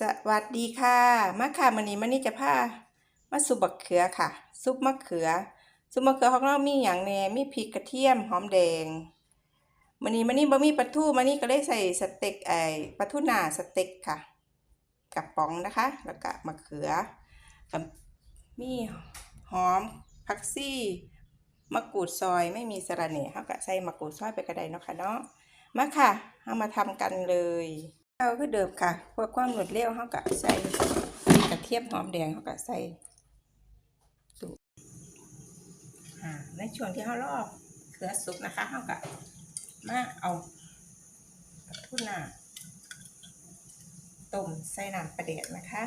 สวัสดีค่ะมาค่ะมื้อนี้มันนี่จะพามาซุปบักเขือค่ะ ซุปมะเขือ ซุปมะเขือของเรามีหยังแน่มีพริกกระเทียมหอมแดงมื้อนี้มันนี่บ่มีปลาทูมันนี่ก็เลยใส่สเต็กไอ้ปลาทูหนาสเต็กค่ะกระป๋องนะคะ แล้วก็มะเขือกับมีหอมผักซี่มะกรูดซอยไม่มีสระแหน่เฮาก็ใส่มะกรูดซอยไปก็ไดเนาะค่ะเนาะมาค่ะเฮามาทำกันเลย เอาคือเดิมค่ะเพื่อความรวดเร็วเฮาก็ใส่กระเทียมหอมแดงเฮาก็ใส่ตุอ่าในช่วงที่เฮารอเขือสุกนะคะเฮาก็มาเอาทูน่าต้มใส่น้ำปลาแดกนะคะ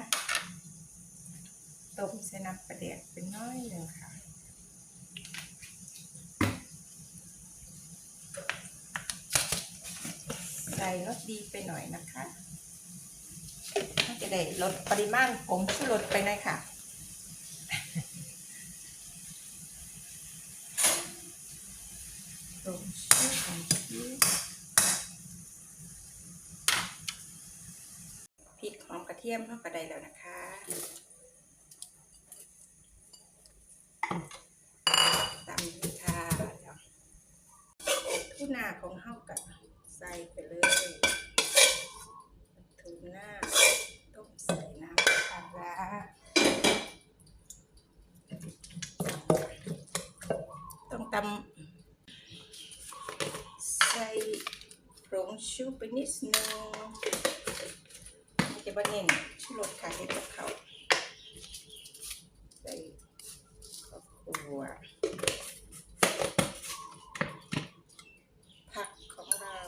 ต้มใส่น้ำปลาแดกเป็นน้อยหนึ่งค่ะ ใส่รสดีไปหน่อยนะคะก็จะได้ลดปริมาณผงชูรสไปหน่อยค่ะผงชูรสพริกหอมกระเทียมเข้าไปได้แล้วนะคะตำเลยค่ะเดี๋ยวทุนาของเฮากับใส่ไปเลยทูน่าต้มใส่น้ำปลาร้าต้องตำใส่ผงชูไปนิดนึงจะบะเน่นชูรสค่ะให้กับเขาใส่ข้าวคั่ว ผักของเรา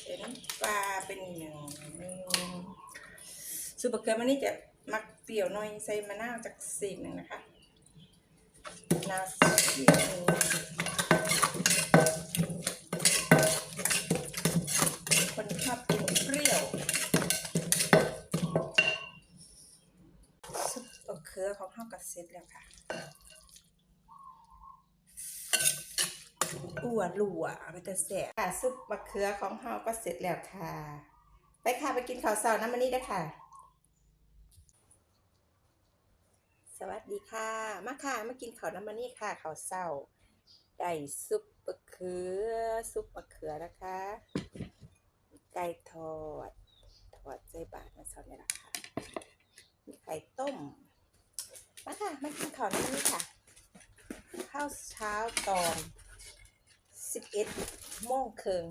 เส้นปลาเป็นหนึ่ง ซูเปอร์เกลือมันนี่จะมักเปรี้ยวหน่อยใส่มะนาวจากสีหนึ่งนะคะมะนาวสีหนึ่งคนชอบกินเปรี้ยวซุปมะเขือของเฮาก็เสร็จแล้วค่ะอัวหลัวมันจะแสบค่ะซุปมะเขือของเฮาก็เสร็จแล้วค่ะ ไปค่ะไปกินข้าวเช้าน้ำมันนี้ได้ค่ะ สวัสดีค่ะ มาค่ะ มากินข้าวน้ำมันนี่ค่ะข้าวเช้าได้ซุปมะเขือซุปมะเขือนะคะ ไก่ทอด ทอดใจบาทมาสอนนี่แหละค่ะ มีไข่ต้ม มาค่ะ มากินข้าวนี่ค่ะ ข้าวเช้าตอนสิบเอ็ดโมงครึ่ง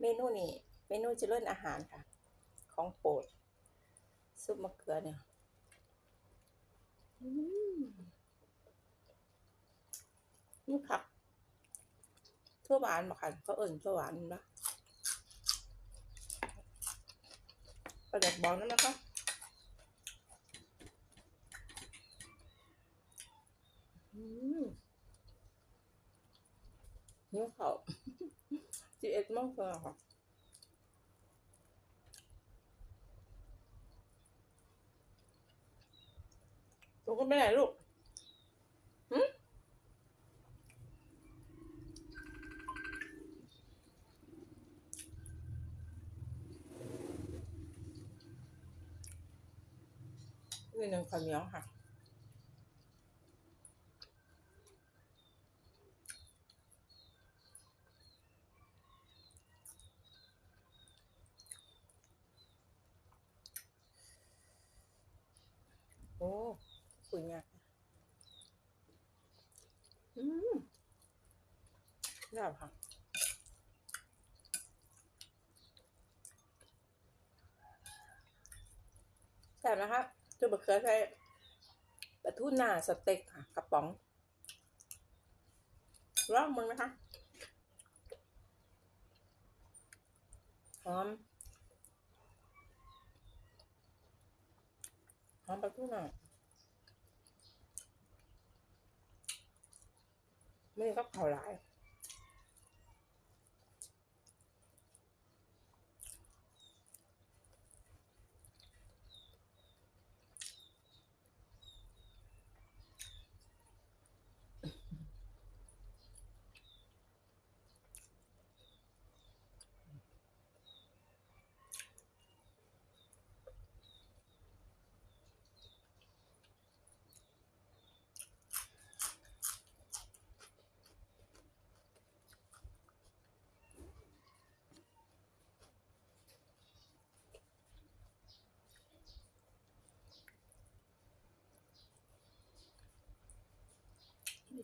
เมนูนี้เมนูเจริญอาหารค่ะ ของโปรดซุปมะเขือเนี่ยนี่ค่ะทั่วหวานมาค่ะเขาเอิ่นทั่วหวานนะประเด็กบอกนั่นนะคะอืมหิวเขาสิเอ็ดโมงเช้าค่ะ ลูกก็ไปไหนลูกหืมนี่หนึ่งข้าวเหนียวค่ะ โอ้ คุยงากอืมได้ค่ะแต่นะคะจะบะเขือใช้ปลาทูน่าสเต็กค่ะกระป๋องลองมึงไหมคะหอมหอมปลาทูน่า ไม่ก็เขาหลาย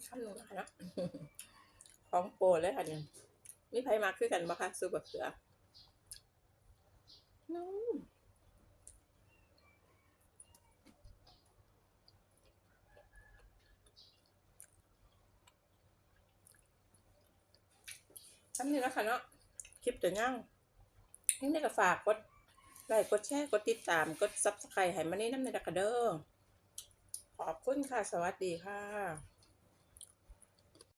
มีคำหนึ่งนะคะเนาะของโปรเลยค่ะเนี่ยมีไผมาคือกันบ่คะซุปบักเขืออืมทำนี่นะคะเนาะคลิปตัวย่างนี่ได้ก็ฝากกดไลค์กดแชร์กดติดตามกดซับสไครต์ให้มานี่น้ำในดักเด้อขอบคุณค่ะ สวัสดีค่ะ